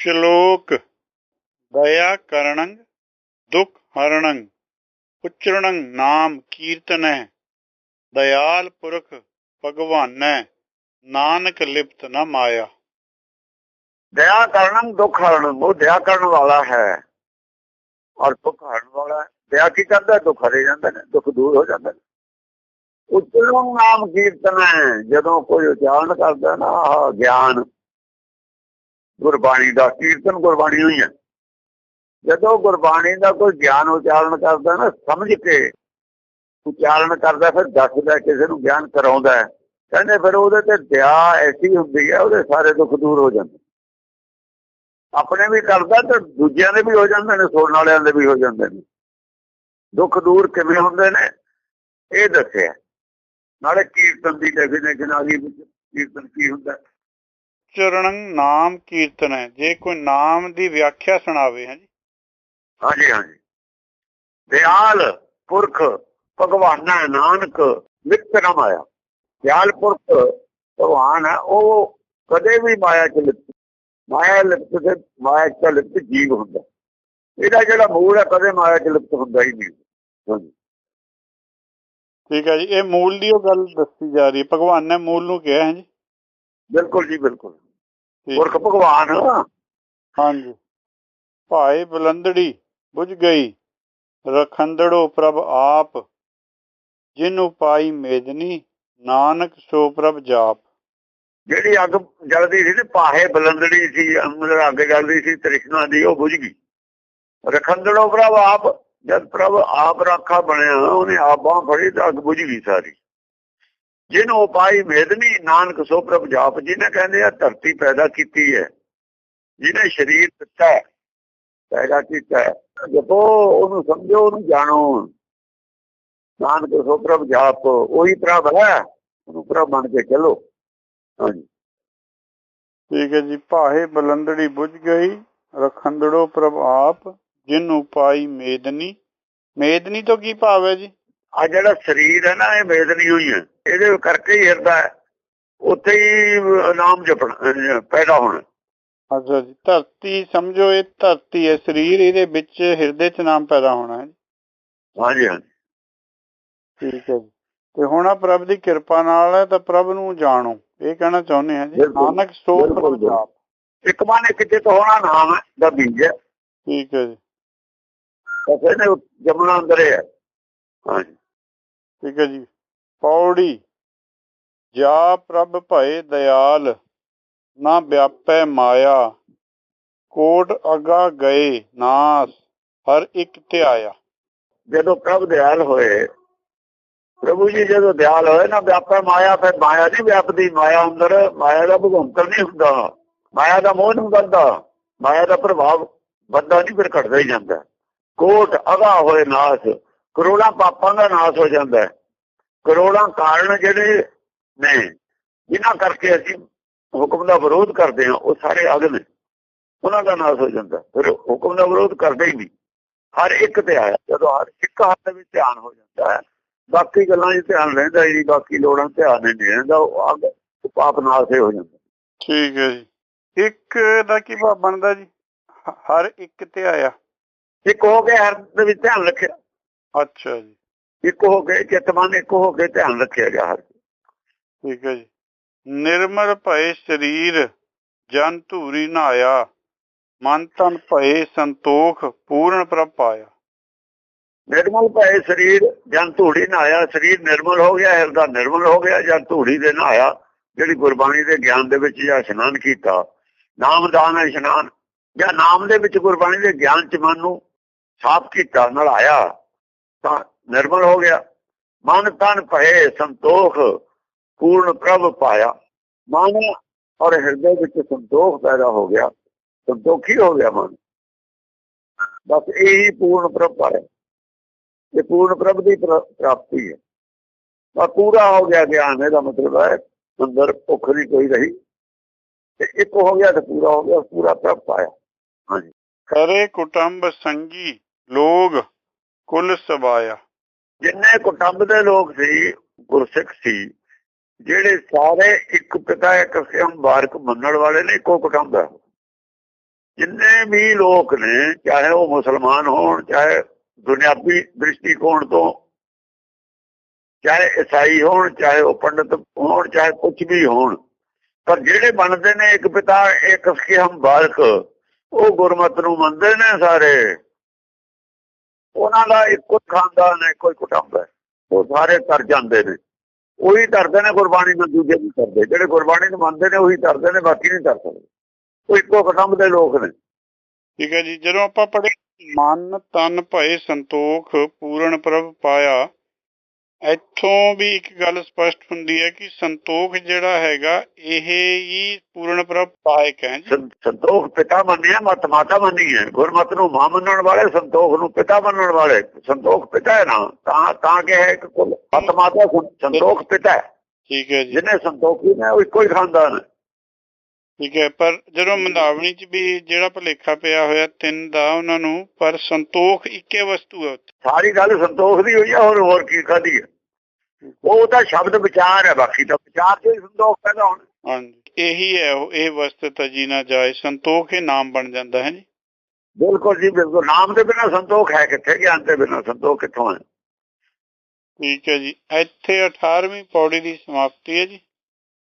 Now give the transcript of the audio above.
ਸ਼ਲੋਕ ਦਇਆ ਕਰਣੰ ਦੁਖ ਹਰਣੰ ਉਚਰਣੰ ਨਾਮ ਕੀਰਤਨੈ, ਦਇਆਲ ਪੁਰਖ ਭਗਵਾਨੈ, ਨਾਨਕ ਲਿਪਤ ਨ ਮਾਇਆ। ਦਇਆ ਕਰਨੰ, ਦੁੱਖ ਹਰਨ, ਉਹ ਦਇਆ ਕਰਨ ਵਾਲਾ ਹੈ। ਔਰ ਦੁੱਖ ਹਰਨ ਵਾਲਾ ਹੈ। ਦਇਆ ਕੀ ਕਰਦਾ? ਦੁੱਖ ਹਰੇ ਜਾਂਦਾ ਨੇ, ਦੁੱਖ ਦੂਰ ਹੋ ਜਾਂਦਾ ਨੇ। ਉਚਰਣ ਨਾਮ ਕੀਰਤਨ ਹੈ ਜਦੋਂ ਕੋਈ ਉਚਾਰਨ ਕਰਦਾ ਨਾ, ਆਹ ਗਿਆਨ ਗੁਰਬਾਣੀ ਦਾ ਕੀਰਤਨ ਗੁਰਬਾਣੀ ਹੋਈ ਹੈ। ਜਦੋਂ ਗੁਰਬਾਣੀ ਦਾ ਕੋਈ ਗਿਆਨ ਉਚਾਰਨ ਕਰਦਾ ਨਾ, ਸਮਝ ਕੇ ਉਚਾਰਨ ਕਰਦਾ, ਫਿਰ ਦੱਸਦਾ ਕਿਸੇ ਨੂੰ ਗਿਆਨ ਕਰਾਉਂਦਾ ਹੈ। ਕਹਿੰਦੇ ਫਿਰ ਉਹਦੇ ਤੇ ਦਇਆ ਐਸੀ ਹੁੰਦੀ ਹੈ, ਉਹਦੇ ਸਾਰੇ ਦੁੱਖ ਦੂਰ ਹੋ ਜਾਂਦੇ। ਆਪਣੇ ਵੀ ਕਰਦਾ ਤੇ ਦੂਜਿਆਂ ਦੇ ਵੀ ਹੋ ਜਾਂਦੇ ਨੇ ਸੁਣਨ ਵਾਲਿਆਂ ਦੇ ਵੀ ਹੋ ਜਾਂਦੇ ਨੇ। ਦੁੱਖ ਦੂਰ ਕਿਵੇਂ ਹੁੰਦੇ ਨੇ, ਇਹ ਦੱਸਿਆ। ਨਾਲੇ ਕੀਰਤਨ ਦੀ ਡੈਫੀਨੇਸ਼ਨ ਆ ਗਈ ਕੀਰਤਨ ਕੀ ਹੁੰਦਾ? ਹੈ। ਚਰਣੰ ਨਾਮ ਕੀਰਤਨੈ ਜੇ ਕੋਈ ਨਾਮ ਦੀ ਵਿਆਖਿਆ ਸੁਣਾਵੇ ਹਾਂ ਜੀ। ਹਾਂਜੀ ਹਾਂਜੀ। ਦਿਆਲ ਪੁਰਖ ਭਗਵਾਨਾ ਨਾਨਕ ਮਿੱਤਰ ਨਾ ਮਾਇਆ ਦਿਆਲ ਪੁਰਖ ਭਗਵਾਨ ਹੈ ਉਹ ਕਦੇ ਵੀ ਮਾਇਆ ਚ ਲਿਪਤ ਮਾਇਆ ਲਿਪਤ ਤੇ ਮਾਇਆ ਚ ਲਿਪਤ ਜੀਵ ਹੁੰਦਾ। ਇਹਦਾ ਜਿਹੜਾ ਮੂਲ ਹੈ ਕਦੇ ਮਾਇਆ ਚ ਲਿਪਤ ਹੁੰਦਾ ਹੀ ਨਹੀਂ। ਹਾਂਜੀ। ਠੀਕ ਹੈ ਜੀ ਇਹ ਮੂਲ ਦੀ ਉਹ ਗੱਲ ਦੱਸੀ ਜਾ ਰਹੀ ਹੈ। ਭਗਵਾਨ ਨੇ ਮੂਲ ਨੂੰ ਕਿਹਾ ਹੈ ਜੀ। ਬਿਲਕੁਲ ਜੀ ਬਿਲਕੁਲ। ਪੁਰਖ ਭਗਵਾਨ। ਹਾਂਜੀ। ਭਾਏ ਬਲੰਦੜੀ ਬੁਝ ਗਈ। ਰਖੰਦੜੋ ਪ੍ਰਭ ਆਪ ਜਿਨੁ ਪਾਈ ਮੇਦਨੀ ਨਾਨਕ ਸੋ ਪ੍ਰਭ ਜਾਪ। ਜਿਹੜੀ ਅੱਗ ਜਲਦੀ ਸੀ ਤੇ ਪਾਹੇ ਬਲੰਦੜੀ ਸੀ ਅੰਦਰ ਅੱਗ ਜਲਦੀ ਸੀ ਤ੍ਰਿਸ਼ਨਾ ਦੀ ਉਹ ਬੁਝ ਗਈ। ਰਖੰਦੜੋ ਪ੍ਰਭ ਆਪ ਜਦ ਪ੍ਰਭ ਆਪ ਰਾਖਾ ਬਣਿਆ ਉਹਨੇ ਆਪ ਬਾਂਹ ਫੜੀ ਤਾਂ ਅੱਗ ਬੁਝ ਗਈ ਸਾਰੀ। ਜਿਹਨੂੰ ਪਾਈ ਮੇਦਨੀ ਨਾਨਕ ਸੋ ਪ੍ਰਭ ਜਾਪ, ਜਿਹਨੇ ਕਹਿੰਦੇ ਆ ਧਰਤੀ ਪੈਦਾ ਕੀਤੀ ਹੈ, ਜਿਹਨੇ ਸਰੀਰ ਦਿੱਤਾ ਪੈਦਾ ਕੀਤਾ ਜਦੋਂ ਉਹਨੂੰ ਸਮਝੋ, ਉਹਨੂੰ ਜਾਣੋ। ਨਾਨਕ ਸੋ ਪ੍ਰਭ ਜਾਪ, ਉਹੀ ਪ੍ਰਭ ਹੈ, ਉਹਨੂੰ ਪ੍ਰਭ ਬਣ ਕੇ ਚਲੋ। ਹਾਂਜੀ। ਠੀਕ ਹੈ ਜੀ ਭਾਏ ਬਲੰਦੜੀ ਬੁਝ ਗਈ ਰਖੰਦੜੋ ਪ੍ਰਭ ਆਪ ਜਿਨੁ ਪਾਈ ਮੇਦਨੀ। ਮੇਦਨੀ ਤੋਂ ਕੀ ਭਾਵ ਹੈ ਜੀ? ਆ ਜਿਹੜਾ ਸਰੀਰ ਹੈ ਨਾ ਇਹ ਮੇਦਨੀ ਹੋਈ ਹੈ। ਇਹਦੇ ਕਰਕੇ ਹੀ ਹਿਰਦਾ ਹੈ। ਉੱਥੇ ਹੀ ਨਾਮ ਜਪਣਾ ਪੈਦਾ ਹੋਣਾ। ਅੱਛਾ ਜੀ। ਧਰਤੀ ਸਮਝੋ ਇਹ ਧਰਤੀ ਹੈ ਸਰੀਰ ਇਹਦੇ ਵਿੱਚ ਹਿਰਦੇ 'ਚ ਨਾਮ ਪੈਦਾ ਹੋਣਾ ਹੈ ਜੀ। ਹਾਂਜੀ ਹਾਂਜੀ। ਠੀਕ ਹੈ ਜੀ। ਤੇ ਹੁਣ ਆ ਪ੍ਰਭ ਦੀ ਕਿਰਪਾ ਨਾਲ ਹੈ ਤਾਂ ਪ੍ਰਭ ਨੂੰ ਜਾਣੋ। ਇਹ ਕਹਿਣਾ ਚਾਹੁੰਦੇ ਹਾਂ ਜੀ ਨਾਨਕ ਸੋ ਪ੍ਰਭ ਜਾਪ। ਇੱਕ ਮਨ ਇੱਕ ਚਿਤ ਹੋਣਾ ਨਾਮ ਹੈ ਦਾ ਬੀਜ ਹੈ। ਠੀਕ ਹੈ ਜੀ। ਨੇ ਜਮਨਾ ਅੰਦਰ ਹੈ। ਹਾਂਜੀ। ਠੀਕ ਹੈ ਜੀ। ਪੌੜੀ, ਜਾ ਪ੍ਰਭ ਭਏ ਦਇਆਲ ਨਾ ਵਿਆਪੈ ਮਾਇਆ, ਕੋਟ ਅਗਾ ਗਏ ਨਾਸ, ਹਰ ਇੱਕ ਧਿਆਇਆ। ਜਦੋਂ ਪ੍ਰਭ ਦਿਆਲ ਹੋਏ, ਪ੍ਰਭੂ ਜੀ ਜਦੋਂ ਦਿਆਲ ਹੋਏ ਨਾ ਵਿਆਪੈ ਮਾਇਆ, ਫਿਰ ਮਾਇਆ ਨਹੀਂ ਵਿਆਪਦੀ, ਮਾਇਆ ਅੰਦਰ, ਮਾਇਆ ਦਾ ਭਗਵੰਤਰ ਨਹੀਂ ਹੁੰਦਾ। ਮਾਇਆ ਦਾ ਮੋਹ ਨਹੀਂ ਬੰਦਾ ਮਾਇਆ ਦਾ ਪ੍ਰਭਾਵ ਬੰਦਾ ਨਹੀਂ, ਫਿਰ ਘਟਦਾ ਹੀ ਜਾਂਦਾ। ਕੋਟ ਅਗਾ ਹੋਏ ਨਾਸ ਕਰੋੜਾਂ ਪਾਪਾਂ ਦਾ ਨਾਸ ਹੋ ਜਾਂਦਾ ਹੈ। ਕਰੋੜਾਂ ਕਾਰਨ ਜਿਹੜੇ ਨੇ ਜਿਨ੍ਹਾਂ ਕਰਕੇ ਅਸੀਂ ਹੁਕਮ ਦਾ ਵਿਰੋਧ ਕਰਦੇ ਹਾਂ ਉਹ ਸਾਰੇ ਅਗ ਨੇ। ਉਹਨਾਂ ਦਾ ਨਾਸ ਹੋ ਜਾਂਦਾ ਫਿਰ ਹੁਕਮ ਦਾ ਵਿਰੋਧ ਕਰਦੇ ਹੀ ਨਹੀਂ। ਹਰ ਇੱਕ ਤੇ ਆਇਆ ਜਦੋਂ ਹਰ ਇੱਕ ਹੱਥ ਵਿੱਚ ਧਿਆਨ ਹੋ ਜਾਂਦਾ ਹੈ ਬਾਕੀ ਗੱਲਾਂ 'ਚ ਧਿਆਨ ਰਹਿੰਦਾ ਹੀ ਨਹੀਂ ਬਾਕੀ ਲੋੜਾਂ ਧਿਆਨ ਨਹੀਂ ਰਹਿੰਦਾ ਉਹ ਅੱਗ ਪਾਪ ਨਾਲ ਸੇ ਹੋ ਜਾਂਦਾ। ਠੀਕ ਹੈ ਜੀ। ਇੱਕ ਦਾ ਕੀ ਭਾਵ ਬਣਦਾ ਜੀ? ਹਰ ਇੱਕ ਧਿਆਇਆ ਇੱਕ ਹੋ ਕੇ ਹਰ ਦੇ ਵਿੱਚ ਧਿਆਨ ਰੱਖਿਆ। ਅੱਛਾ ਜੀ। ਇੱਕ ਹੋ ਕੇ ਚਿੱਤ ਮਨ ਇੱਕ ਹੋ ਕੇ ਧਿਆਨ ਰੱਖਿਆ ਗਿਆ ਹਰ ਠੀਕ ਹੈ ਜੀ। ਨਿਰਮਲ ਭਏ ਸਰੀਰ ਜਨ ਧੂਰੀ ਨਹਾਇਆ ਮਨ ਤਨ ਭਏ ਸੰਤੋਖ ਪੂਰਨ ਪ੍ਰਭ ਪਾਇਆ। ਨਿਰਮਲ ਭਏ ਸਰੀਰ ਜਨ ਧੂੜੀ ਨਹਾਇਆ ਸਰੀਰ ਨਿਰਮਲ ਹੋ ਗਿਆ ਹਿਰਦਾ ਨਿਰਮਲ ਹੋ ਗਿਆ ਜਦ ਧੂੜੀ ਦੇ ਨਹਾਇਆ ਜਿਹੜੀ ਗੁਰਬਾਣੀ ਦੇ ਗਿਆਨ ਦੇ ਵਿੱਚ ਜਾਂ ਇਸ਼ਨਾਨ ਕੀਤਾ ਨਾਮਦਾਨ ਇਸ਼ਨਾਨ ਜਾਂ ਨਾਮ ਦੇ ਵਿੱਚ ਗੁਰਬਾਣੀ ਦੇ ਗਿਆਨ ਚ ਮਨ ਨੂੰ ਸਾਫ਼ ਕੀਤਾ ਨਲਾਇਆ। ਤਾਂ ਨਿਰਮਲ ਹੋ ਗਿਆ। ਮਨ ਤਨ ਭਏ ਸੰਤੋਖ, ਪੂਰਨ ਪ੍ਰਭ ਪਾਇਆ। ਮਨ ਔਰ ਹਿਰਦੇ ਵਿੱਚ ਸੰਤੋਖ ਪੈਦਾ ਹੋ ਗਿਆ। ਸੰਤੋਖੀ ਹੋ ਗਿਆ ਮਨ। ਬਸ ਇਹੀ ਪੂਰਨ ਪ੍ਰਭ ਪਾਇਆ ਇਹ ਪੂਰਨ ਪ੍ਰਭ ਦੀ ਪ੍ਰਾਪਤੀ ਹੈ। ਬਸ ਪੂਰਾ ਹੋ ਗਿਆ ਗਿਆਨ, ਇਹਦਾ ਮਤਲਬ ਹੈ ਅੰਦਰ ਭੁੱਖ ਨਹੀਂ ਕੋਈ ਰਹੀ ਤੇ ਇੱਕ ਹੋ ਗਿਆ ਤੇ ਪੂਰਾ ਹੋ ਗਿਆ, ਪੂਰਾ ਪ੍ਰਭ ਪਾਇਆ। ਹਾਂਜੀ। ਕਰੇ ਕੁਟੰਬ ਸੰਗੀ ਲੋਗ ਕੁਲ ਸਬਾਇਆ ਜਿੰਨੇ ਕੁਟੰਬ ਦੇ ਲੋਕ ਸੀ, ਗੁਰਸਿੱਖ ਸੀ, ਜਿਹੜੇ ਸਾਰੇ ਇੱਕ ਪਿਤਾ, ਇੱਕ ਸਿਮ ਬਾਰਕ ਮੰਨਣ ਵਾਲੇ ਨੇ, ਇੱਕੋ ਕੁਟੰਬ ਹੈ ਜਿੰਨੇ ਵੀ ਲੋਕ ਨੇ, ਚਾਹੇ ਉਹ ਮੁਸਲਮਾਨ ਹੋਣ, ਚਾਹੇ ਦੁਨਿਆਵੀ ਦ੍ਰਿਸ਼ਟੀਕੋਣ ਤੋਂ, ਚਾਹੇ ਈਸਾਈ ਹੋਣ, ਚਾਹੇ ਉਹ ਪੰਡਤ ਹੋਣ, ਚਾਹੇ ਕੁਝ ਵੀ ਹੋਣ, ਪਰ ਜਿਹੜੇ ਬਣਦੇ ਨੇ ਇੱਕ ਪਿਤਾ, ਇੱਕ ਸਕੇ ਹਮ ਬਾਲਕ ਉਹ ਗੁਰਮਤ ਨੂੰ ਮੰਨਦੇ ਨੇ ਸਾਰੇ। ਉਹਨਾਂ ਦਾ ਇੱਕੋ ਖਾਨਦਾਨ ਹੈ ਕੋਈ ਕੁਟੁੰਬ ਹੈ। ਉਹ ਸਾਰੇ ਤਰ ਜਾਂਦੇ ਨੇ। ਉਹੀ ਤਰਦੇ ਨੇ, ਗੁਰਬਾਣੀ ਨੂੰ ਦੂਜੇ ਨਹੀਂ ਕਰਦੇ ਜਿਹੜੇ ਗੁਰਬਾਣੀ ਨੂੰ ਮੰਨਦੇ ਨੇ, ਉਹੀ ਤਰਦੇ ਨੇ, ਬਾਕੀ ਨਹੀਂ ਤਰ ਸਕਦੇ। ਉਹ ਇੱਕੋ ਕੁਟੁੰਬ ਦੇ ਲੋਕ ਨੇ। ਠੀਕ ਹੈ ਜੀ, ਜਦੋਂ ਆਪਾਂ ਪੜ੍ਹੇ, ਮਨ ਤਨ ਭਏ ਸੰਤੋਖ, ਪੂਰਨ ਪ੍ਰਭ ਪਾਇਆ ਇੱਥੋਂ ਵੀ ਇੱਕ ਗੱਲ ਸਪਸ਼ਟ ਹੁੰਦੀ ਹੈ ਕਿ ਸੰਤੋਖ ਜਿਹੜਾ ਹੈਗਾ ਇਹ ਹੀ ਪੂਰਨ ਪ੍ਰਭ ਪਾਇਕ ਹੈ ਸੰਤੋਖ ਪਿਤਾ ਮੰਨਿਆ ਮਤ ਮਾਤਾ ਮੰਨੀ ਹੈ। ਗੁਰਮਤ ਨੂੰ ਮਾਂ ਮੰਨਣ ਵਾਲੇ ਸੰਤੋਖ ਨੂੰ ਪਿਤਾ ਮੰਨਣ ਵਾਲੇ। ਸੰਤੋਖ ਪਿਤਾ ਹੈ ਨਾ ਤਾਂ ਤਾਂ ਕਿ ਹੈ ਇੱਕ ਕੁਲ ਮਤ ਮਾਤਾ ਸੰਤੋਖ ਪਿਤਾ ਹੈ। ਠੀਕ ਹੈ ਜੀ। ਜਿਹਨੇ ਸੰਤੋਖੀ ਨੇ ਉਹ ਇੱਕੋ ਹੀ ਖਾਨਦਾਨ ਹੈ। ਠੀਕ ਹੈ ਪਰ ਜਦੋਂ ਮੰਦਾਵਣੀ ਚ ਵੀ ਜਿਹੜਾ ਭਲੇਖਾ ਪਿਆ ਹੋਇਆ ਤਿੰਨ ਦਾ ਉਹਨਾਂ ਨੂੰ ਪਰ ਸੰਤੋਖ ਇੱਕੇ ਵਸਤੂ ਹੈ ਉੱਥੇ। ਸਾਰੀ ਗੱਲ ਸੰਤੋਖ ਦੀ ਹੋਈ ਹੈ ਹੋਰ ਹੋਰ ਕੀ ਖਾਦੀ ਹੈ ਉਹ ਤਾਂ ਸ਼ਬਦ ਵਿਚਾਰ ਹੈ ਬਾਕੀ ਤਾਂ। ਵਿਚਾਰ ਤੇ ਹੀ ਸੰਤੋਖ ਪੈਦਾ ਹੋਣਾ। ਹਾਂਜੀ। ਇਹੀ ਹੈ ਉਹ ਇਹ ਵਸਤਤਾ ਜੀ ਨਾ ਜਾਏ। ਸੰਤੋਖ ਇਹ ਨਾਮ ਬਣ ਜਾਂਦਾ ਹੈ ਜੀ? ਬਿਲਕੁਲ ਜੀ ਬਿਲਕੁਲ। ਨਾਮ ਦੇ ਬਿਨਾ ਸੰਤੋਖ ਹੈ ਕਿੱਥੇ? ਗਿਆਨ ਦੇ ਬਿਨਾ ਸੰਤੋਖ ਕਿੱਥੋਂ ਹੈ? ਠੀਕ ਹੈ ਜੀ। ਇੱਥੇ 18ਵੀਂ ਪੌੜੀ ਦੀ ਸਮਾਪਤੀ ਹੈ ਜੀ।